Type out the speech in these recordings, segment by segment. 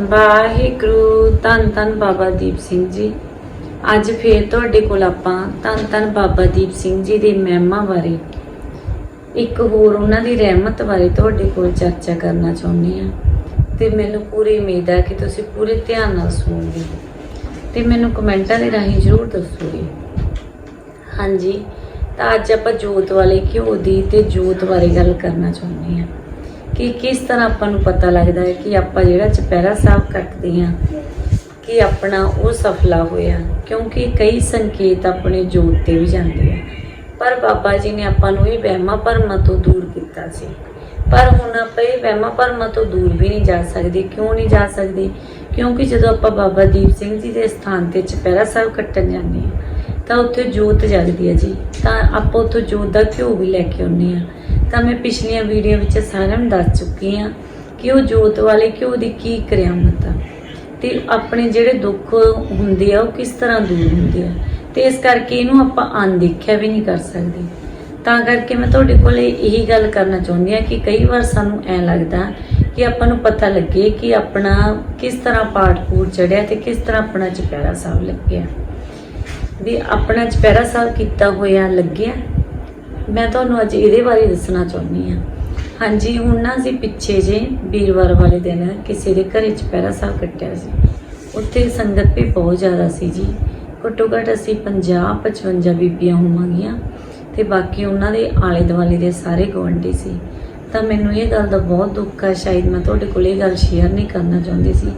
ਵਾਹਿਗੁਰੂ, ਧੰਨ ਧੰਨ ਬਾਬਾ ਦੀਪ ਸਿੰਘ ਜੀ। ਅੱਜ ਫੇਰ ਤੁਹਾਡੇ ਕੋਲ ਆਪਾਂ ਧੰਨ ਧੰਨ ਬਾਬਾ ਦੀਪ ਸਿੰਘ ਜੀ ਦੇ ਮਹਿਮਾ ਬਾਰੇ, ਇੱਕ ਹੋਰ ਉਹਨਾਂ ਦੀ ਰਹਿਮਤ ਬਾਰੇ ਤੁਹਾਡੇ ਕੋਲ ਚਰਚਾ ਕਰਨਾ ਚਾਹੁੰਦੀ ਹਾਂ। ਤੇ ਮੈਨੂੰ ਪੂਰੀ ਉਮੀਦ ਹੈ ਕਿ ਤੁਸੀਂ ਪੂਰੇ ਧਿਆਨ ਨਾਲ ਸੁਣੋਗੇ। ਤੇ ਮੈਨੂੰ ਕਮੈਂਟਾਂ ਦੇ ਰਾਹੀਂ ਜ਼ਰੂਰ ਦੱਸੋਗੇ। ਹਾਂਜੀ, ਤਾਂ ਅੱਜ ਆਪਾਂ ਜੋਤ ਵਾਲੇ ਘਿਓ ਦੀ ਤੇ ਜੋਤ ਬਾਰੇ ਗੱਲ ਕਰਨਾ ਚਾਹੁੰਦੇ ਹਾਂ। ਕਿ ਕਿਸ ਤਰ੍ਹਾਂ ਆਪਾਂ ਨੂੰ ਪਤਾ ਲੱਗਦਾ ਹੈ ਕਿ ਆਪਾਂ ਜਿਹੜਾ ਚੁਪਹਿਰਾ ਸਾਹਿਬ ਕੱਟਦੇ ਹਾਂ, ਕਿ ਆਪਣਾ ਉਹ ਸਫਲਾ ਹੋਇਆ, ਕਿਉਂਕਿ ਕਈ ਸੰਕੇਤ ਆਪਣੇ ਜੋਤ ਤੇ ਵੀ ਜਾਂਦੇ ਆ। ਪਰ ਬਾਬਾ ਜੀ ਨੇ ਆਪਾਂ ਨੂੰ ਇਹ ਵਹਿਮਾਂ ਭਰਮਾਂ ਤੋਂ ਦੂਰ ਕੀਤਾ ਸੀ। ਪਰ ਹੁਣ ਆਪਾਂ ਇਹ ਵਹਿਮਾਂ ਭਰਮਾਂ ਤੋਂ ਦੂਰ ਵੀ ਨਹੀਂ ਜਾ ਸਕਦੇ। ਕਿਉਂ ਨਹੀਂ ਜਾ ਸਕਦੇ? ਕਿਉਂਕਿ ਜਦੋਂ ਆਪਾਂ ਬਾਬਾ ਦੀਪ ਸਿੰਘ ਜੀ ਦੇ ਸਥਾਨ ਤੇ ਚੁਪਹਿਰਾ ਸਾਹਿਬ ਕੱਟਣ ਜਾਂਦੇ ਹਾਂ, ਤਾਂ ਉੱਥੇ ਜੋਤ ਜਗਦੀ ਹੈ ਜੀ। ਤਾਂ ਆਪਾਂ ਉੱਥੋਂ ਜੋਤ ਦਾ ਘਿਓ ਵੀ ਲੈ ਕੇ ਆਉਂਦੇ ਹਾਂ। ਤਾਂ ਮੈਂ ਪਿਛਲੀਆਂ ਵੀਡੀਓ ਵਿੱਚ ਸਾਰਿਆਂ ਨੂੰ ਦੱਸ ਚੁੱਕੀ ਹਾਂ ਕਿ ਉਹ ਜੋਤ ਵਾਲੇ ਘਿਓ ਦੀ ਕੀ ਕਰਿਆਮਤ ਆ। ਤੇ ਆਪਣੇ ਜਿਹੜੇ ਦੁੱਖ ਹੁੰਦੇ ਆ, ਉਹ ਕਿਸ ਤਰ੍ਹਾਂ ਦੂਰ ਹੁੰਦੇ ਆ। ਤੇ ਇਸ ਕਰਕੇ ਇਹਨੂੰ ਆਪਾਂ ਅਣਦੇਖਿਆ ਵੀ ਨਹੀਂ ਕਰ ਸਕਦੇ। ਤਾਂ ਕਰਕੇ ਮੈਂ ਤੁਹਾਡੇ ਕੋਲ ਇਹੀ ਗੱਲ ਕਰਨਾ ਚਾਹੁੰਦੀ ਹਾਂ ਕਿ ਕਈ ਵਾਰ ਸਾਨੂੰ ਐ ਲੱਗਦਾ ਕਿ ਆਪਾਂ ਨੂੰ ਪਤਾ ਲੱਗੇ ਕਿ ਆਪਣਾ ਕਿਸ ਤਰ੍ਹਾਂ ਪਾਠ ਪੂਰ ਚੜਿਆ ਤੇ ਕਿਸ ਤਰ੍ਹਾਂ ਆਪਣਾ ਚੁਪਹਿਰਾ ਸਾਹਿਬ ਲੱਗਿਆ। ਵੀ ਆਪਣਾ ਚੁਪਹਿਰਾ ਸਾਹਿਬ ਕੀਤਾ ਹੋਇਆ ਲੱਗਿਆ। ਮੈਂ ਤੁਹਾਨੂੰ ਅੱਜ ਇਹਦੇ ਬਾਰੇ ਦੱਸਣਾ ਚਾਹੁੰਦੀ ਹਾਂ। ਹਾਂਜੀ, ਹੁਣ ਨਾ ਅਸੀਂ ਪਿੱਛੇ ਜੇ ਵੀਰਵਾਰ ਵਾਲੇ ਦਿਨ ਕਿਸੇ ਦੇ ਘਰੇ ਚੁਪਹਿਰਾ ਸਾਹਿਬ ਕੱਟਿਆ ਸੀ। ਉੱਥੇ ਸੰਗਤ ਵੀ ਬਹੁਤ ਜ਼ਿਆਦਾ ਸੀ ਜੀ। ਘੱਟੋ ਘੱਟ ਅਸੀਂ 50 55 ਬੀਬੀਆਂ ਹੋਵਾਂਗੀਆਂ ਤੇ ਬਾਕੀ ਉਹਨਾਂ ਦੇ ਆਲੇ ਦੁਆਲੇ ਦੇ ਸਾਰੇ ਗੁਆਂਢੀ ਸੀ। ਤਾਂ ਮੈਨੂੰ ਇਹ ਗੱਲ ਦਾ ਬਹੁਤ ਦੁੱਖ ਆ, ਸ਼ਾਇਦ ਮੈਂ ਤੁਹਾਡੇ ਕੋਲ ਇਹ ਗੱਲ ਸ਼ੇਅਰ ਨਹੀਂ ਕਰਨਾ ਚਾਹੁੰਦੀ ਸੀ।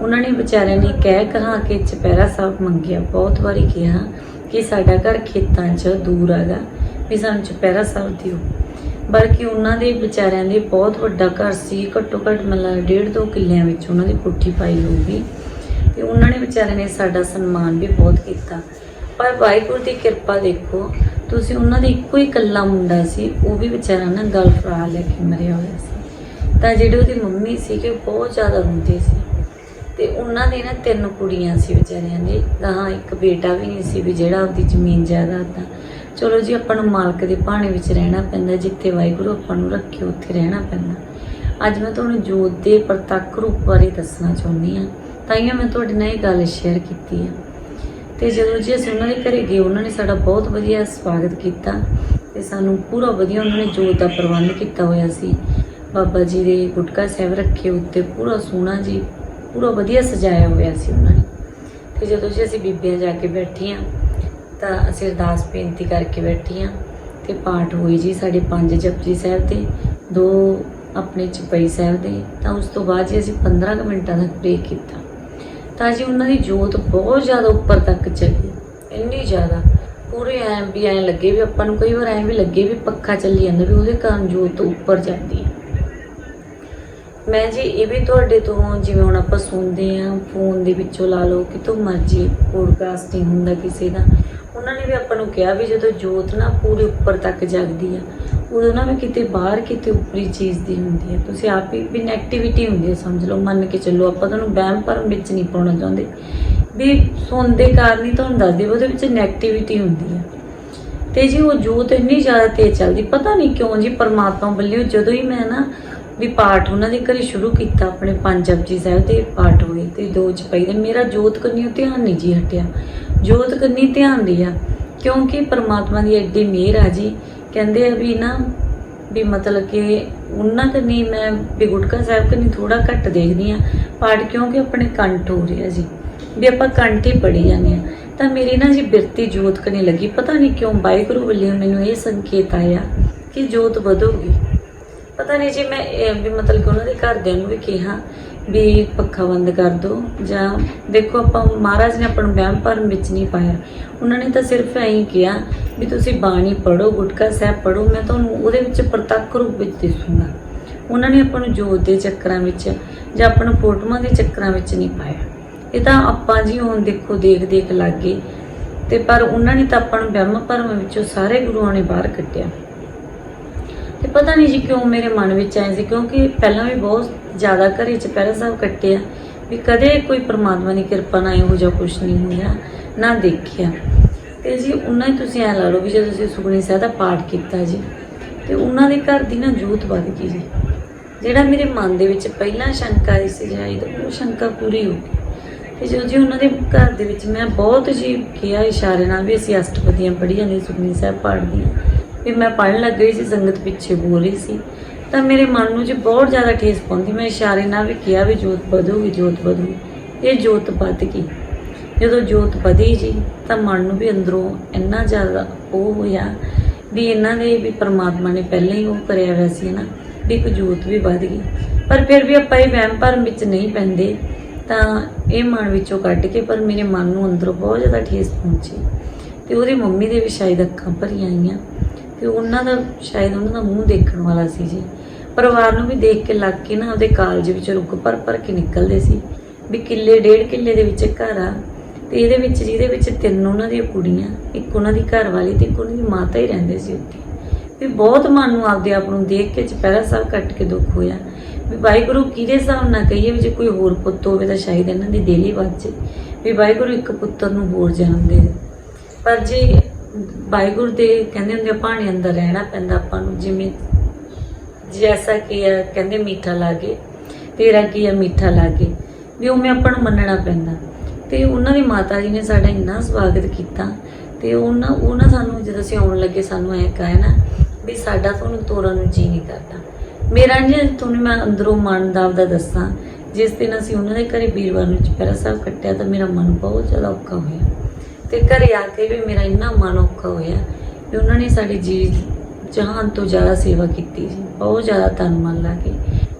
ਉਹਨਾਂ ਨੇ ਵਿਚਾਰਿਆਂ ਨੇ ਕਹਿ ਕਹਾ ਕੇ ਚੁਪਹਿਰਾ ਸਾਹਿਬ ਮੰਗਿਆ। ਬਹੁਤ ਵਾਰੀ ਕਿਹਾ ਕਿ ਸਾਡਾ ਘਰ ਖੇਤਾਂ 'ਚ ਦੂਰ ਹੈਗਾ। ਵੀ ਸਾਨੂੰ ਚੁਪਹਿਰਾ ਸਾਹਿਬ ਦਿਓ। ਬਲਕਿ ਉਹਨਾਂ ਦੇ ਵਿਚਾਰਿਆਂ ਦੇ ਬਹੁਤ ਵੱਡਾ ਘਰ ਸੀ। ਘੱਟੋ ਘੱਟ ਮਤਲਬ ਡੇਢ ਦੋ ਕਿੱਲਿਆਂ ਵਿੱਚ ਉਹਨਾਂ ਦੀ ਕੋਠੀ ਪਾਈ ਹੋਊਗੀ। ਤੇ ਉਹਨਾਂ ਨੇ ਵਿਚਾਰਿਆਂ ਨੇ ਸਾਡਾ ਸਨਮਾਨ ਵੀ ਬਹੁਤ ਕੀਤਾ। ਪਰ ਵਾਹਿਗੁਰੂ ਦੀ ਕਿਰਪਾ ਦੇਖੋ, ਤੁਸੀਂ ਉਹਨਾਂ ਦੇ ਇੱਕੋ ਹੀ ਇਕੱਲਾ ਮੁੰਡਾ ਸੀ। ਉਹ ਵੀ ਵਿਚਾਰਾ ਨਾ ਗਲ ਫਰਾ ਲੈ ਕੇ ਮਰਿਆ ਹੋਇਆ ਸੀ। ਤਾਂ ਜਿਹੜੇ ਉਹਦੀ ਮੰਮੀ ਸੀ ਕਿ ਬਹੁਤ ਜ਼ਿਆਦਾ ਰੋਂਦੇ ਸੀ। ਤੇ ਉਹਨਾਂ ਦੇ ਨਾ ਤਿੰਨ ਕੁੜੀਆਂ ਸੀ ਵਿਚਾਰਿਆਂ ਦੇ। ਗਾਹਾਂ ਇੱਕ ਬੇਟਾ ਵੀ ਨਹੀਂ ਸੀ ਵੀ ਜਿਹੜਾ ਉਹਦੀ ਜ਼ਮੀਨ ਜਾਇਦਾਦ ਦਾ। ਚਲੋ ਜੀ, ਆਪਾਂ ਨੂੰ ਮਾਲਕ ਦੇ ਭਾਣੇ ਵਿੱਚ ਰਹਿਣਾ ਪੈਂਦਾ, ਜਿੱਥੇ ਵਾਹਿਗੁਰੂ ਆਪਾਂ ਨੂੰ ਰੱਖੇ, ਉੱਥੇ ਰਹਿਣਾ ਪੈਂਦਾ। ਅੱਜ ਮੈਂ ਤੁਹਾਨੂੰ ਜੋਤ ਦੇ ਪ੍ਰਤੱਖ ਰੂਪ ਬਾਰੇ ਦੱਸਣਾ ਚਾਹੁੰਦੀ ਹਾਂ। ਤਾਂ ਹੀ ਮੈਂ ਤੁਹਾਡੇ ਨਾਲ ਇਹ ਗੱਲ ਸ਼ੇਅਰ ਕੀਤੀ ਹੈ। ਤੇ ਜਦੋਂ ਜੀ ਅਸੀਂ ਉਹਨਾਂ ਦੇ ਘਰੇ ਗਏ, ਉਹਨਾਂ ਨੇ ਸਾਡਾ ਬਹੁਤ ਵਧੀਆ ਸਵਾਗਤ ਕੀਤਾ ਤੇ ਸਾਨੂੰ ਪੂਰਾ ਵਧੀਆ ਉਹਨਾਂ ਨੇ ਜੋਤ ਦਾ ਪ੍ਰਬੰਧ ਕੀਤਾ ਹੋਇਆ ਸੀ। ਬਾਬਾ ਜੀ ਦੇ ਗੁਟਕਾ ਸਾਹਿਬ ਰੱਖੇ ਉੱਤੇ ਪੂਰਾ ਸੋਹਣਾ ਜੀ, ਪੂਰਾ ਵਧੀਆ ਸਜਾਇਆ ਹੋਇਆ ਸੀ ਉਹਨਾਂ ਨੇ। ਤੇ ਜਦੋਂ ਜੀ ਅਸੀਂ ਬੀਬੀਆਂ ਜਾ ਕੇ ਬੈਠੀਆਂ ਤਾਂ ਅਸੀਂ ਅਰਦਾਸ ਬੇਨਤੀ ਕਰਕੇ ਬੈਠੀਆਂ ਤੇ ਪਾਠ ਹੋਈ ਜੀ ਸਾਡੇ ਪੰਜ ਜਪਜੀ ਸਾਹਿਬ ਦੇ, ਦੋ ਆਪਣੇ ਚਪਈ ਸਾਹਿਬ ਦੇ, ਤਾਂ ਉਸ ਤੋਂ ਬਾਅਦ ਜੀ ਅਸੀਂ 15 ਕੁ ਮਿੰਟਾਂ ਤੱਕ ਪ੍ਰੇ ਕੀਤਾ। ਤਾਂ ਜੀ ਉਹਨਾਂ ਦੀ ਜੋਤ ਬਹੁਤ ਜ਼ਿਆਦਾ ਉੱਪਰ ਤੱਕ ਚਲੀ, ਇੰਨੀ ਜ਼ਿਆਦਾ। ਪੂਰੇ ਐਂ ਵੀ ਐਂ ਲੱਗੇ ਵੀ ਆਪਾਂ ਨੂੰ ਕਈ ਵਾਰ ਐਂ ਵੀ ਲੱਗੇ ਵੀ ਪੱਖਾ ਚੱਲੀ ਜਾਂਦਾ ਵੀ ਉਹਦੇ ਕਾਰਨ ਜੋਤ ਉੱਪਰ ਜਾਂਦੀ ਹੈ। ਮੈਂ ਜੀ ਇਹ ਵੀ ਤੁਹਾਡੇ ਤੋਂ ਜਿਵੇਂ ਹੁਣ ਆਪਾਂ ਸੁਣਦੇ ਆ ਫੋਨ ਦੇ ਵਿੱਚੋਂ ਲਾ ਲਓ ਕਿਤੋਂ ਮਰਜ਼ੀ ਪੋਡਕਾਸਟਿੰਗ ਹੁੰਦਾ ਕਿਸੇ ਦਾ। ਉਹਨਾਂ ਨੇ ਵੀ ਆਪਾਂ ਨੂੰ ਕਿਹਾ ਵੀ ਜਦੋਂ ਜੋਤ ਨਾ ਪੂਰੇ ਉੱਪਰ ਤੱਕ ਜਗਦੀ ਆ, ਉਦੋਂ ਨਾ ਵੀ ਕਿਤੇ ਬਾਹਰ ਕਿਤੇ ਉੱਪਰੀ ਚੀਜ਼ ਦੀ ਹੁੰਦੀ ਹੈ ਤੁਸੀਂ ਆਪ ਹੀ ਵੀ ਨੈਗੇਟਿਵਿਟੀ ਹੁੰਦੀ ਹੈ ਸਮਝ ਲਓ, ਮੰਨ ਕੇ ਚੱਲੋ, ਆਪਾਂ ਤੁਹਾਨੂੰ ਵਹਿਮ ਭਰਮ ਵਿੱਚ ਨਹੀਂ ਪਾਉਣਾ ਚਾਹੁੰਦੇ। ਵੀ ਸੁਣਦੇ ਕਾਰਨ ਹੀ ਤੁਹਾਨੂੰ ਦੱਸਦੇ ਉਹਦੇ ਵਿੱਚ ਨੈਗੇਟਿਵਿਟੀ ਹੁੰਦੀ ਹੈ ਤੇ ਜੀ ਉਹ ਜੋਤ ਇੰਨੀ ਜ਼ਿਆਦਾ ਤੇਜ਼ ਚੱਲਦੀ, ਪਤਾ ਨਹੀਂ ਕਿਉਂ ਜੀ, ਪਰਮਾਤਮਾ ਵੱਲੋਂ ਜਦੋਂ ਹੀ ਮੈਂ ਨਾ ਵੀ ਪਾਠ ਉਹਨਾਂ ਦੇ ਘਰੇ ਸ਼ੁਰੂ ਕੀਤਾ, ਆਪਣੇ ਪੰਜ ਜਪਜੀ ਸਾਹਿਬ ਦੇ ਪਾਠ ਹੋਏ ਤੇ ਦੋ ਚਪਈ ਦੇ ਮੇਰਾ ਜੋਤ ਕੰਨੀ ਧਿਆਨ ਨਹੀਂ ਜੀ ਹਟਿਆ। ਜੋਤ ਕੰਨੀ ਧਿਆਨ ਦਿਆ ਕਿਉਂਕਿ ਪਰਮਾਤਮਾ ਦੀ ਐਡੀ ਮਿਹਰ ਆ ਜੀ। ਕਹਿੰਦੇ ਆ ਵੀ ਨਾ, ਵੀ ਮਤਲਬ ਕਿ ਉਹਨਾਂ ਕੰਨੀ ਮੈਂ, ਵੀ ਗੁਟਕਾ ਸਾਹਿਬ ਕੰਨੀ ਥੋੜਾ ਘੱਟ ਦੇਖਦੀ ਆ। ਪਾਠ ਕਿਉਂਕਿ ਆਪਣੇ ਕੰਠ ਹੋ ਰਿਹਾ ਜੀ। ਵੀ ਆਪਾਂ ਕੰਠ ਹੀ ਪੜੀ ਜਾਂਦੇ ਆ। ਤਾਂ ਮੇਰੀ ਨਾ ਜੀ ਬਿਰਤੀ ਜੋਤ ਕੰਨੀ ਲੱਗੀ। ਪਤਾ ਨਹੀਂ ਕਿਉਂ ਵਾਹਿਗੁਰੂ ਵੱਲੋਂ ਮੈਨੂੰ ਇਹ ਸੰਕੇਤ ਆਇਆ ਕਿ ਜੋਤ ਵਧੂਗੀ। ਪਤਾ ਨਹੀਂ ਜੀ, ਮੈਂ ਇਹ ਵੀ ਮਤਲਬ ਕਿ ਉਹਨਾਂ ਦੇ ਘਰਦਿਆਂ ਨੂੰ ਵੀ ਕਿਹਾ ਵੀ ਪੱਖਾ ਬੰਦ ਕਰ ਦਿਓ ਜਾਂ ਦੇਖੋ ਆਪਾਂ ਮਹਾਰਾਜ ਨੇ ਆਪਾਂ ਨੂੰ ਵਹਿਮ ਭਰਮ ਵਿੱਚ ਨਹੀਂ ਪਾਇਆ। ਉਹਨਾਂ ਨੇ ਤਾਂ ਸਿਰਫ ਐਂ ਹੀ ਕਿਹਾ ਵੀ ਤੁਸੀਂ ਬਾਣੀ ਪੜੋ ਗੁਟਕਾ ਸਾਹਿਬ ਪੜੋ ਮੈਂ ਤੁਹਾਨੂੰ ਉਹਦੇ ਵਿੱਚ ਪ੍ਰਤੱਖ ਰੂਪ ਵਿੱਚ ਦਿਸੂੰਗਾ। ਉਹਨਾਂ ਨੇ ਆਪਾਂ ਨੂੰ ਜੋਤ ਦੇ ਚੱਕਰਾਂ ਵਿੱਚ ਜਾਂ ਆਪਾਂ ਨੂੰ ਫੋਟੋਆਂ ਦੇ ਚੱਕਰਾਂ ਵਿੱਚ ਨਹੀਂ ਪਾਇਆ। ਇਹ ਤਾਂ ਆਪਾਂ ਜੀ ਹੁਣ ਦੇਖੋ, ਦੇਖ ਦੇਖ ਲੱਗ। ਗਏ ਤੇ ਪਰ ਉਹਨਾਂ ਨੇ ਤਾਂ ਆਪਾਂ ਨੂੰ ਵਹਿਮ ਭਰਮ ਵਿੱਚੋਂ ਸਾਰੇ ਗੁਰੂਆਂ ਨੇ ਬਾਹਰ ਕੱਢਿਆ। ਤੇ ਪਤਾ ਨਹੀਂ ਜੀ ਕਿਉਂ ਮੇਰੇ ਮਨ ਵਿੱਚ ਆਏ ਸੀ, ਕਿਉਂਕਿ ਪਹਿਲਾਂ ਵੀ ਬਹੁਤ ਜ਼ਿਆਦਾ ਘਰੇ ਚ ਪਹਿਰਾ ਸਾਹਿਬ ਕੱਟਿਆ ਵੀ ਕਦੇ ਕੋਈ ਪਰਮਾਤਮਾ ਦੀ ਕਿਰਪਾ ਨਾਲ ਇਹੋ ਜਿਹਾ ਕੁਝ ਨਹੀਂ ਹੋਇਆ, ਨਾ ਦੇਖਿਆ। ਤੇ ਜੀ ਉਹਨਾਂ ਹੀ ਤੁਸੀਂ ਐ ਲਾ ਲਓ ਵੀ ਜਦੋਂ ਤੁਸੀਂ ਸੁਖਣੀ ਸਾਹਿਬ ਦਾ ਪਾਠ ਕੀਤਾ ਜੀ, ਤੇ ਉਹਨਾਂ ਦੇ ਘਰ ਦੀ ਨਾ ਜੋਤ ਵੱਧ ਗਈ ਜੀ। ਜਿਹੜਾ ਮੇਰੇ ਮਨ ਦੇ ਵਿੱਚ ਪਹਿਲਾਂ ਸ਼ੰਕਾ ਆਈ ਸੀ ਤਾਂ ਉਹ ਸ਼ੰਕਾ ਪੂਰੀ ਹੋ ਗਈ। ਤੇ ਜਦੋਂ ਜੀ ਉਹਨਾਂ ਦੇ ਘਰ ਦੇ ਵਿੱਚ ਮੈਂ ਬਹੁਤ ਜੀ ਕਿਹਾ ਇਸ਼ਾਰੇ ਨਾਲ ਵੀ ਅਸੀਂ ਅਸ਼ਟਪਦੀਆਂ ਪੜ੍ਹੀਆਂ ਨੇ ਸੁਖਨੀ ਸਾਹਿਬ ਪੜ੍ਹਦੀਆਂ ਵੀ ਮੈਂ ਪੜ੍ਹਨ ਲੱਗ ਗਈ ਸੀ, ਸੰਗਤ ਪਿੱਛੇ ਬੋਲ ਰਹੀ ਸੀ। ਤਾਂ ਮੇਰੇ ਮਨ ਨੂੰ ਜੀ ਬਹੁਤ ਜ਼ਿਆਦਾ ਠੇਸ ਪਹੁੰਚੀ ਮੈਂ ਇਸ਼ਾਰੇ ਨਾਲ ਵੀ ਕਿਹਾ ਵੀ ਜੋਤ ਵਧੂਗੀ ਜੋਤ ਵਧੂਗੀ ਇਹ ਜੋਤ ਵੱਧ ਗਈ। ਜਦੋਂ ਜੋਤ ਵਧੀ ਜੀ, ਤਾਂ ਮਨ ਨੂੰ ਵੀ ਅੰਦਰੋਂ ਇੰਨਾ ਜ਼ਿਆਦਾ ਉਹ ਹੋਇਆ ਵੀ ਇਹਨਾਂ ਦੇ ਵੀ ਪਰਮਾਤਮਾ ਨੇ ਪਹਿਲਾਂ ਹੀ ਉਹ ਕਰਿਆ ਹੋਇਆ ਸੀ ਨਾ, ਵੀ ਇੱਕ ਜੋਤ ਵੀ ਵੱਧ ਗਈ। ਪਰ ਫਿਰ ਵੀ ਆਪਾਂ ਇਹ ਵਹਿਮ ਭਰਮ ਵਿੱਚ ਨਹੀਂ ਪੈਂਦੇ, ਤਾਂ ਇਹ ਮਨ ਵਿੱਚੋਂ ਕੱਢ ਕੇ ਪਰ ਮੇਰੇ ਮਨ ਨੂੰ ਅੰਦਰੋਂ ਬਹੁਤ ਜ਼ਿਆਦਾ ਠੇਸ ਪਹੁੰਚੀ। ਤੇ ਉਹਦੀ ਮੰਮੀ ਦੇ ਵੀ ਸ਼ਾਇਦ ਅੱਖਾਂ ਭਰੀਆਂ ਆਈਆਂ। ਤੇ ਉਹਨਾਂ ਦਾ ਸ਼ਾਇਦ ਉਹਨਾਂ ਦਾ ਮੂੰਹ ਦੇਖਣ ਵਾਲਾ ਸੀ ਜੀ। ਪਰਿਵਾਰ ਨੂੰ ਵੀ ਦੇਖ ਕੇ ਲੱਗ ਕੇ ਨਾ ਉਹਦੇ ਕਾਲਜ ਵਿੱਚ ਰੁੱਕ ਭਰ ਭਰ ਕੇ ਨਿਕਲਦੇ ਸੀ। ਵੀ ਕਿੱਲੇ, ਡੇਢ ਕਿੱਲੇ ਦੇ ਵਿੱਚ ਘਰ ਆ ਤੇ ਇਹਦੇ ਵਿੱਚ ਜਿਹਦੇ ਵਿੱਚ ਤਿੰਨ ਉਹਨਾਂ ਦੀਆਂ ਕੁੜੀਆਂ, ਇੱਕ ਉਹਨਾਂ ਦੀ ਘਰ ਵਾਲੀ ਤੇ ਇੱਕ ਉਹਨਾਂ ਦੀ ਮਾਤਾ ਹੀ ਰਹਿੰਦੇ ਸੀ ਉੱਥੇ। ਵੀ ਬਹੁਤ ਮਨ ਨੂੰ ਆਪਦੇ ਆਪ ਨੂੰ ਦੇਖ ਕੇ ਚਪਹਿਰਾ ਸਾਹਿਬ ਕੱਟ ਕੇ ਦੁੱਖ ਹੋਇਆ। ਵੀ ਵਾਹਿਗੁਰੂ ਕਿਹਦੇ ਹਿਸਾਬ ਨਾਲ ਕਹੀਏ ਵੀ ਜੇ ਕੋਈ ਹੋਰ ਪੁੱਤ ਹੋਵੇ ਤਾਂ ਸ਼ਾਇਦ ਇਹਨਾਂ ਦੀ ਦਿਲ ਹੀ ਵੀ ਵਾਹਿਗੁਰੂ ਇੱਕ ਪੁੱਤਰ ਨੂੰ ਹੋਰ ਜਨਮ ਦੇ। ਪਰ ਜੇ ਵਾਹਿਗੁਰੂ ਦੇ ਕਹਿੰਦੇ ਹੁੰਦੇ ਆ ਪਾਣੀ ਅੰਦਰ ਰਹਿਣਾ ਪੈਂਦਾ ਆਪਾਂ ਨੂੰ। ਜਿਵੇਂ ਜੈਸਾ ਕਿ ਆ, ਕਹਿੰਦੇ ਮਿੱਠਾ ਲਾਗੇ, ਤੇਰਾ ਕੀ ਆ, ਮਿੱਠਾ ਲਾਗੇ। ਵੀ ਉਵੇਂ ਆਪਾਂ ਨੂੰ ਮੰਨਣਾ ਪੈਂਦਾ। ਤੇ ਉਹਨਾਂ ਦੀ ਮਾਤਾ ਜੀ ਨੇ ਸਾਡਾ ਇੰਨਾ ਸਵਾਗਤ ਕੀਤਾ ਤੇ ਉਹਨਾਂ ਉਹਨਾਂ ਸਾਨੂੰ ਜਦੋਂ ਅਸੀਂ ਆਉਣ ਲੱਗੇ, ਸਾਨੂੰ ਐ ਕਹੇ ਨਾ ਵੀ ਸਾਡਾ ਤੁਹਾਨੂੰ ਤੋਰਨ ਨੂੰ ਜੀ ਨਹੀਂ ਕਰਦਾ। ਮੇਰਾ ਜੇ ਤੁਹਾਨੂੰ ਮੈਂ ਅੰਦਰੋਂ ਮਨ ਦਾ ਆਪਦਾ ਦੱਸਾਂ, ਜਿਸ ਦਿਨ ਅਸੀਂ ਉਹਨਾਂ ਦੇ ਘਰੇ ਵੀਰਵਾਰ ਨੂੰ ਚੁਪਹਿਰਾ ਸਾਹਿਬ ਕੱਟਿਆ ਤਾਂ ਮੇਰਾ ਮਨ ਬਹੁਤ ਜ਼ਿਆਦਾ ਔਖਾ ਹੋਇਆ। ਤੇ ਘਰੇ ਆ ਕੇ ਵੀ ਮੇਰਾ ਇੰਨਾ ਮਨ ਔਖਾ ਹੋਇਆ ਵੀ ਉਹਨਾਂ ਨੇ ਸਾਡੀ ਜੀ ਜਹਾਨ ਤੋਂ ਜ਼ਿਆਦਾ ਸੇਵਾ ਕੀਤੀ ਜੀ ਬਹੁਤ ਜ਼ਿਆਦਾ ਤਨ ਮਨ ਲਾ ਕੇ।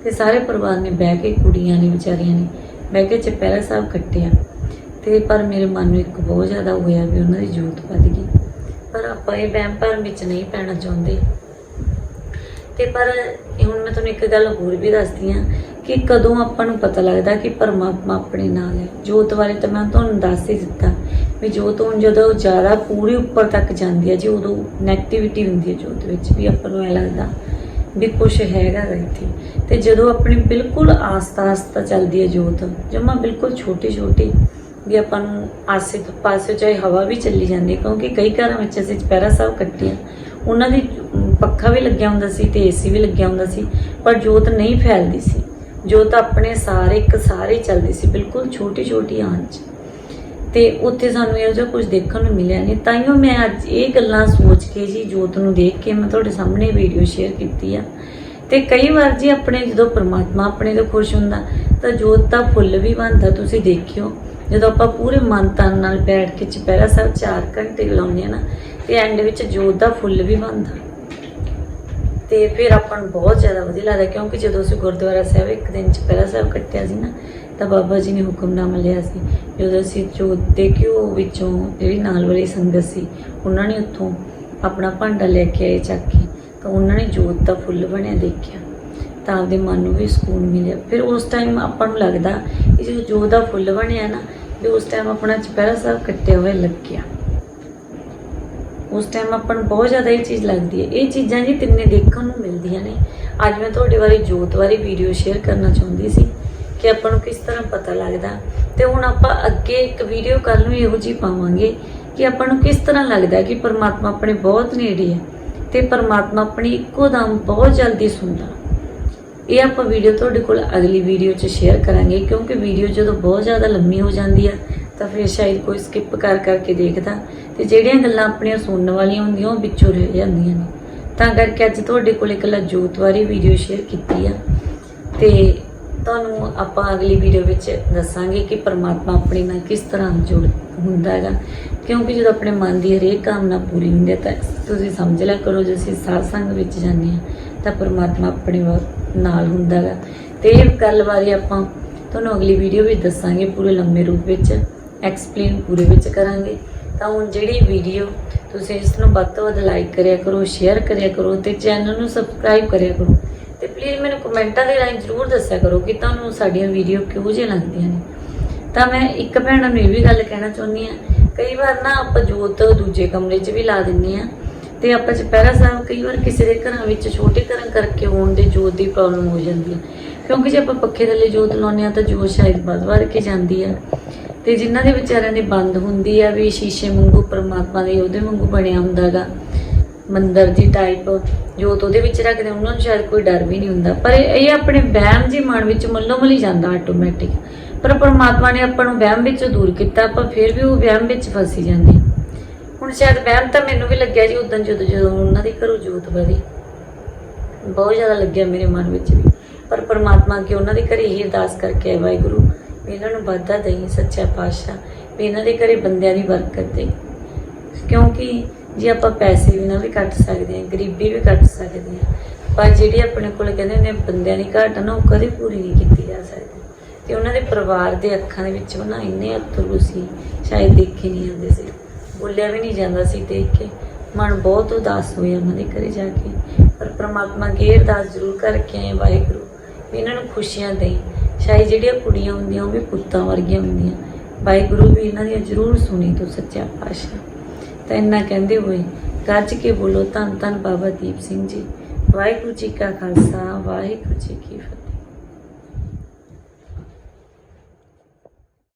ਤੇ ਸਾਰੇ ਪਰਿਵਾਰ ਨੇ ਬਹਿ ਕੇ, ਕੁੜੀਆਂ ਨੇ, ਵਿਚਾਰੀਆਂ ਨੇ ਬਹਿ ਕੇ ਚੁਪਹਿਰਾ ਸਾਹਿਬ ਕੱਟਿਆ। ਤੇ ਪਰ ਮੇਰੇ ਮਨ ਨੂੰ ਇੱਕ ਬਹੁਤ ਜ਼ਿਆਦਾ ਹੋਇਆ ਵੀ ਉਹਨਾਂ ਦੀ ਜੋਤ ਵੱਧ ਗਈ। ਪਰ ਆਪਾਂ ਇਹ ਵਹਿਮ ਭਰਮ ਵਿੱਚ ਨਹੀਂ ਪੈਣਾ ਚਾਹੁੰਦੇ। ਤੇ ਪਰ ਹੁਣ ਮੈਂ ਤੁਹਾਨੂੰ ਇੱਕ ਗੱਲ ਹੋਰ ਵੀ ਦੱਸਦੀ ਆ ਕਿ ਕਦੋਂ ਆਪਾਂ ਨੂੰ ਪਤਾ ਲੱਗਦਾ ਕਿ ਪਰਮਾਤਮਾ ਆਪਣੇ ਨਾਲ ਹੈ। ਜੋਤ ਬਾਰੇ ਤਾਂ ਮੈਂ ਤੁਹਾਨੂੰ ਦੱਸ ਹੀ ਦਿੱਤਾ। ਵੀ ਜੋਤ ਹੁਣ ਜਦੋਂ ਜ਼ਿਆਦਾ ਪੂਰੇ ਉੱਪਰ ਤੱਕ ਜਾਂਦੀ ਹੈ ਜੀ ਉਦੋਂ ਨੈਗੇਟਿਵਿਟੀ ਹੁੰਦੀ ਹੈ ਜੋਤ ਵਿੱਚ ਵੀ ਆਪਾਂ ਨੂੰ ਐ ਲੱਗਦਾ ਵੀ ਕੁਛ ਹੈਗਾ ਇੱਥੇ। ਤੇ ਜਦੋਂ ਆਪਣੀ ਬਿਲਕੁਲ ਆਸਤਾ ਆਸਤਾ ਚੱਲਦੀ ਹੈ ਜੋਤ ਜਮਾ ਬਿਲਕੁਲ ਛੋਟੀ ਛੋਟੀ ਵੀ ਆਪਾਂ ਨੂੰ ਆਸੇ ਪਾਸੇ ਚਾਹੇ ਹਵਾ ਵੀ ਚੱਲੀ ਜਾਂਦੀ ਹੈ, ਕਿਉਂਕਿ ਕਈ ਘਰਾਂ ਵਿੱਚ ਅਸੀਂ ਚੁਪਹਿਰਾ ਸਾਹਿਬ ਕੱਟਿਆ ਉਹਨਾਂ ਦੀ ਪੱਖਾ ਵੀ ਲੱਗਿਆ ਹੁੰਦਾ ਸੀ ਤੇ ਏਸੀ ਵੀ ਲੱਗਿਆ ਹੁੰਦਾ ਸੀ ਪਰ ਜੋਤ ਨਹੀਂ ਫੈਲਦੀ ਸੀ। ਜੋਤ ਆਪਣੇ ਸਾਰੇ ਇੱਕ ਸਾਰੇ ਚੱਲਦੀ ਸੀ ਬਿਲਕੁਲ ਛੋਟੀ ਛੋਟੀ ਆਂਚ। ਤੇ ਉੱਥੇ ਸਾਨੂੰ ਇਹੋ ਜਿਹਾ ਕੁਝ ਦੇਖਣ ਨੂੰ ਮਿਲਿਆ ਨਹੀਂ। ਤਾਈਓ ਮੈਂ ਅੱਜ ਇਹ ਗੱਲਾਂ ਸੋਚ ਕੇ ਜੀ ਜੋਤ ਨੂੰ ਦੇਖ ਕੇ ਮੈਂ ਤੁਹਾਡੇ ਸਾਹਮਣੇ ਵੀਡੀਓ ਸ਼ੇਅਰ ਕੀਤੀ ਆ। ਤੇ ਕਈ ਵਾਰ ਜੀ ਆਪਣੇ ਜਦੋਂ ਪਰਮਾਤਮਾ ਆਪਣੇ ਤੋਂ ਖੁਸ਼ ਹੁੰਦਾ, ਤਾਂ ਜੋਤ ਦਾ ਫੁੱਲ ਵੀ ਬਣਦਾ, ਤੁਸੀਂ ਦੇਖਿਓ। ਜਦੋਂ ਆਪਾਂ ਪੂਰੇ ਮਨ ਤਨ ਨਾਲ ਬੈਠ ਕੇ ਚੁਪਹਿਰਾ ਸਾਹਿਬ 4 ਘੰਟੇ ਲਾਉਂਦੇ ਆ ਨਾ, ਤੇ ਐਂਡ ਵਿੱਚ ਜੋਤ ਦਾ ਫੁੱਲ ਵੀ ਬਣਦਾ। ਤੇ ਫਿਰ ਆਪਾਂ ਨੂੰ ਬਹੁਤ ਜ਼ਿਆਦਾ ਵਧੀਆ ਲੱਗਦਾ, ਕਿਉਂਕਿ ਜਦੋਂ ਅਸੀਂ ਗੁਰਦੁਆਰਾ ਸਾਹਿਬ ਇੱਕ ਦਿਨ ਚ ਪਹਿਲਾ ਸਾਹਿਬ ਕੱਟਿਆ ਸੀ ਨਾ, ਤਾਂ ਬਾਬਾ ਜੀ ਨੇ ਹੁਕਮਨਾਮਾ ਲਿਆ ਸੀ। ਜਦੋਂ ਅਸੀਂ ਜੋਤ ਦੇ ਘਿਓ ਵਿੱਚੋਂ ਜਿਹੜੀ ਨਾਲ ਵਾਲੀ ਸੰਗਤ ਸੀ, ਉਹਨਾਂ ਨੇ ਉੱਥੋਂ ਆਪਣਾ ਭਾਂਡਾ ਲੈ ਕੇ ਆਏ ਚੱਕ ਕੇ, ਤਾਂ ਉਹਨਾਂ ਨੇ ਜੋਤ ਦਾ ਫੁੱਲ ਬਣਿਆ ਦੇਖਿਆ। ਤਾਂ ਆਪਦੇ ਮਨ ਨੂੰ ਵੀ ਸਕੂਨ ਮਿਲਿਆ। ਫਿਰ ਉਸ ਟਾਈਮ ਆਪਾਂ ਨੂੰ ਲੱਗਦਾ ਕਿ ਜਦੋਂ ਜੋਤ ਦਾ ਫੁੱਲ ਬਣਿਆ ਨਾ ਵੀ ਉਸ ਟਾਈਮ ਆਪਣਾ ਚੁਪਹਿਰਾ ਸਾਹਿਬ ਕੱਟਿਆ ਹੋਇਆ ਲੱਗਿਆ। ਉਸ ਟਾਈਮ ਆਪਾਂ ਨੂੰ ਬਹੁਤ ਜ਼ਿਆਦਾ ਇਹ ਚੀਜ਼ ਲੱਗਦੀ ਹੈ। ਇਹ ਚੀਜ਼ਾਂ ਜੀ ਤਿੰਨੇ ਦੇਖਣ ਨੂੰ ਮਿਲਦੀਆਂ ਨੇ। ਅੱਜ ਮੈਂ ਤੁਹਾਡੇ ਬਾਰੇ ਜੋਤ ਬਾਰੇ ਵੀਡੀਓ ਸ਼ੇਅਰ ਕਰਨਾ ਚਾਹੁੰਦੀ ਸੀ ਕਿ ਆਪਾਂ ਨੂੰ ਕਿਸ ਤਰ੍ਹਾਂ ਪਤਾ ਲੱਗਦਾ ਤੇ ਹੁਣ ਆਪਾਂ ਅੱਗੇ ਇੱਕ ਵੀਡੀਓ ਕੱਲ ਨੂੰ ਇਹੋ ਜਿਹੀ ਪਾਵਾਂਗੇ ਕਿ ਆਪਾਂ ਨੂੰ ਕਿਸ ਤਰ੍ਹਾਂ ਲੱਗਦਾ ਕਿ ਪਰਮਾਤਮਾ ਆਪਣੇ ਬਹੁਤ ਨੇੜੇ ਹੈ ਤੇ ਪਰਮਾਤਮਾ ਆਪਣੀ ਇੱਕੋ ਦਮ ਬਹੁਤ ਜਲਦੀ ਸੁਣਦਾ। ਇਹ ਆਪਾਂ ਵੀਡੀਓ ਤੁਹਾਡੇ ਕੋਲ ਅਗਲੀ ਵੀਡੀਓ 'ਚ ਸ਼ੇਅਰ ਕਰਾਂਗੇ ਕਿਉਂਕਿ ਵੀਡੀਓ ਜਦੋਂ ਬਹੁਤ ਜ਼ਿਆਦਾ ਲੰਮੀ ਹੋ ਜਾਂਦੀ ਆ ਤਾਂ ਫਿਰ ਸ਼ਾਇਦ ਕੋਈ ਸਕਿਪ ਕਰ ਕਰਕੇ ਦੇਖਦਾ। ਤੇ ਜਿਹੜੀਆਂ ਗੱਲਾਂ ਆਪਣੀਆਂ ਸੁਣਨ ਵਾਲੀਆਂ ਹੁੰਦੀਆਂ, ਉਹ ਵਿੱਚੋਂ ਰਹਿ ਜਾਂਦੀਆਂ ਨੇ। ਤਾਂ ਕਰਕੇ ਅੱਜ ਤੁਹਾਡੇ ਕੋਲ ਇਕੱਲਾ ਜੋਤ ਵਾਲੀ ਵੀਡੀਓ ਸ਼ੇਅਰ ਕੀਤੀ ਆ। ਤੇ ਤੁਹਾਨੂੰ ਆਪਾਂ ਅਗਲੀ ਵੀਡੀਓ ਵਿੱਚ ਦੱਸਾਂਗੇ ਕਿ ਪਰਮਾਤਮਾ ਆਪਣੇ ਨਾਲ ਕਿਸ ਤਰ੍ਹਾਂ ਜੁੜ ਹੁੰਦਾ ਹੈਗਾ। ਕਿਉਂਕਿ ਜਦੋਂ ਆਪਣੇ ਮਨ ਦੀ ਹਰੇਕ ਕਾਮਨਾ ਪੂਰੀ ਹੁੰਦੀ ਹੈ, ਤਾਂ ਤੁਸੀਂ ਸਮਝ ਲਿਆ ਕਰੋ, ਜੇ ਅਸੀਂ ਸਾਧ ਸੰਗ ਵਿੱਚ ਜਾਂਦੇ ਹਾਂ, ਤਾਂ ਪਰਮਾਤਮਾ ਆਪਣੇ ਵਾ- ਨਾਲ ਹੁੰਦਾ ਹੈਗਾ। ਤੇ ਇਹ ਗੱਲ ਬਾਰੇ ਆਪਾਂ ਤੁਹਾਨੂੰ ਅਗਲੀ ਵੀਡੀਓ ਵਿੱਚ ਦੱਸਾਂਗੇ, ਪੂਰੇ ਲੰਮੇ ਰੂਪ ਵਿੱਚ ਐਕਸਪਲੇਨ ਪੂਰੇ ਵਿੱਚ ਕਰਾਂਗੇ। ਤਾਂ ਹੁਣ ਜਿਹੜੀ ਵੀਡੀਓ ਤੁਸੀਂ ਇਸ ਨੂੰ ਵੱਧ ਤੋਂ ਵੱਧ ਲਾਈਕ ਕਰਿਆ ਕਰੋ ਸ਼ੇਅਰ ਕਰਿਆ ਕਰੋ ਤੇ ਚੈਨਲ ਨੂੰ ਸਬਸਕ੍ਰਾਈਬ ਕਰਿਆ ਕਰੋ। ਤੇ ਪਲੀਜ਼ ਮੈਨੂੰ ਕਮੈਂਟਾਂ ਦੇ ਰਾਹੀਂ ਜ਼ਰੂਰ ਦੱਸਿਆ ਕਰੋ ਕਿ ਤੁਹਾਨੂੰ ਸਾਡੀਆਂ ਵੀਡੀਓ ਕਿਹੋ ਜਿਹੀਆਂ ਲੱਗਦੀਆਂ ਨੇ। ਤਾਂ ਮੈਂ ਇੱਕ ਭੈਣਾਂ ਨੂੰ ਇਹ ਵੀ ਗੱਲ ਕਹਿਣਾ ਚਾਹੁੰਦੀ ਆ ਕਈ ਵਾਰ ਨਾ ਆਪਾਂ ਜੋਤ ਦੂਜੇ ਕਮਰੇ 'ਚ ਵੀ ਲਾ ਦਿੰਨੇ ਆ ਤੇ ਆਪਾਂ ਚੁਪਹਿਰਾ ਸਾਹਿਬ ਕਈ ਵਾਰ ਕਿਸੇ ਦੇ ਘਰਾਂ ਵਿੱਚ ਛੋਟੇ ਘਰਾਂ ਕਰਕੇ ਹੋਣ ਦੇ ਜੋਤ ਦੀ ਪ੍ਰੋਬਲਮ ਹੋ ਜਾਂਦੀ ਹੈ। ਕਿਉਂਕਿ ਜੇ ਆਪਾਂ ਪੱਖੇ ਥੱਲੇ ਜੋਤ ਲਾਉਂਦੇ ਆ ਤਾਂ ਜੋਤ ਸ਼ਾਇਦ ਵੱਧ ਵੱਧ ਕੇ ਜਾਂਦੀ ਆ ਤੇ ਜਿਨ੍ਹਾਂ ਦੇ ਵਿਚਾਰਿਆਂ ਦੀ ਬੰਦ ਹੁੰਦੀ ਆ ਵੀ ਸ਼ੀਸ਼ੇ ਵਾਂਗੂ ਪਰਮਾਤਮਾ ਦੇ ਉਹਦੇ ਵਾਂਗੂ ਬਣਿਆ ਹੁੰਦਾਗਾ ਮੰਦਰ ਦੀ ਟਾਈਪ ਜੋਤ ਉਹਦੇ ਵਿੱਚ ਰੱਖਦੇ ਉਹਨਾਂ ਨੂੰ ਸ਼ਾਇਦ ਕੋਈ ਡਰ ਵੀ ਨਹੀਂ ਹੁੰਦਾ। ਪਰ ਇਹ ਆਪਣੇ ਵਹਿਮ ਜੀ ਮਨ ਵਿੱਚ ਮੱਲੋ ਮਲੀ ਜਾਂਦਾ ਆਟੋਮੈਟਿਕ ਪਰ ਪਰਮਾਤਮਾ ਨੇ ਆਪਾਂ ਨੂੰ ਵਹਿਮ ਵਿੱਚੋਂ ਦੂਰ ਕੀਤਾ, ਆਪਾਂ ਫਿਰ ਵੀ ਉਹ ਵਹਿਮ ਵਿੱਚ ਫਸੀ ਜਾਂਦੇ ਹੁਣ ਸ਼ਾਇਦ ਵਹਿਮ ਤਾਂ ਮੈਨੂੰ ਵੀ ਲੱਗਿਆ ਜੀ ਉਦੋਂ ਜਦੋਂ ਜਦੋਂ ਉਹਨਾਂ ਦੇ ਘਰੋਂ ਜੋਤ ਵਧੀ। ਬਹੁਤ ਜ਼ਿਆਦਾ ਲੱਗਿਆ ਮੇਰੇ ਮਨ ਵਿੱਚ ਵੀ। ਪਰ ਪਰਮਾਤਮਾ ਅੱਗੇ ਉਹਨਾਂ ਦੇ ਘਰੇ ਹੀ ਅਰਦਾਸ ਕਰਕੇ ਆਏ ਵਾਹਿਗੁਰੂ। ਵੀ ਇਹਨਾਂ ਨੂੰ ਵਾਧਾ ਦੇਈ, ਸੱਚਾ ਪਾਤਸ਼ਾਹ, ਵੀ ਇਹਨਾਂ ਦੇ ਘਰੇ ਬੰਦਿਆਂ ਦੀ ਬਰਕਤ ਦੇ ਕਿਉਂਕਿ ਜੇ ਆਪਾਂ ਪੈਸੇ ਵੀ ਨਾ ਵੀ ਕੱਟ ਸਕਦੇ ਹਾਂ, ਗਰੀਬੀ ਵੀ ਕੱਟ ਸਕਦੇ ਹਾਂ, ਪਰ ਜਿਹੜੀ ਆਪਣੇ ਕੋਲ ਕਹਿੰਦੇ ਨੇ ਬੰਦਿਆਂ ਦੀ ਘਾਟ ਆ ਨਾ, ਉਹ ਕਦੇ ਪੂਰੀ ਨਹੀਂ ਕੀਤੀ ਜਾ ਸਕਦੀ। ਤੇ ਉਹਨਾਂ ਦੇ ਪਰਿਵਾਰ ਦੇ ਅੱਖਾਂ ਦੇ ਵਿੱਚ ਉਹ ਨਾ ਇੰਨੇ ਅਥਰੂ ਸੀ, ਸ਼ਾਇਦ ਦੇਖੇ ਨਹੀਂ ਜਾਂਦੇ ਸੀ। ਬੋਲਿਆ ਵੀ ਨਹੀਂ ਜਾਂਦਾ ਸੀ ਦੇਖ ਕੇ। ਮਨ ਬਹੁਤ ਉਦਾਸ ਹੋਇਆ ਉਹਨਾਂ ਦੇ ਘਰੇ ਜਾ ਕੇ। ਪਰ ਪ੍ਰਮਾਤਮਾ ਅੱਗੇ ਅਰਦਾਸ ਜ਼ਰੂਰ ਕਰਕੇ ਆਏ ਵਾਹਿਗੁਰੂ, ਵੀ ਇਹਨਾਂ ਨੂੰ ਖੁਸ਼ੀਆਂ ਦੇਈ। ਸ਼ਾਇਦ ਜਿਹੜੀਆਂ ਕੁੜੀਆਂ ਹੁੰਦੀਆਂ, ਉਹ ਵੀ ਪੁੱਤਾਂ ਵਰਗੀਆਂ ਹੁੰਦੀਆਂ। ਵਾਹਿਗੁਰੂ ਵੀ ਇਹਨਾਂ ਦੀਆਂ ਜ਼ਰੂਰ ਸੁਣੀ ਤੂੰ ਸੱਚਾ ਪਾਤਸ਼ਾਹ। ਤਾਂ ਇੰਨਾ ਕਹਿੰਦੇ ਹੋਏ, ਗੱਜ ਕੇ ਬੋਲੋ ਧੰਨ ਧੰਨ ਬਾਬਾ ਦੀਪ ਸਿੰਘ ਜੀ। ਵਾਹਿਗੁਰੂ ਜੀ ਕਾ ਖਾਲਸਾ, ਵਾਹਿਗੁਰੂ ਜੀ ਕੀ ਫਤਿਹ।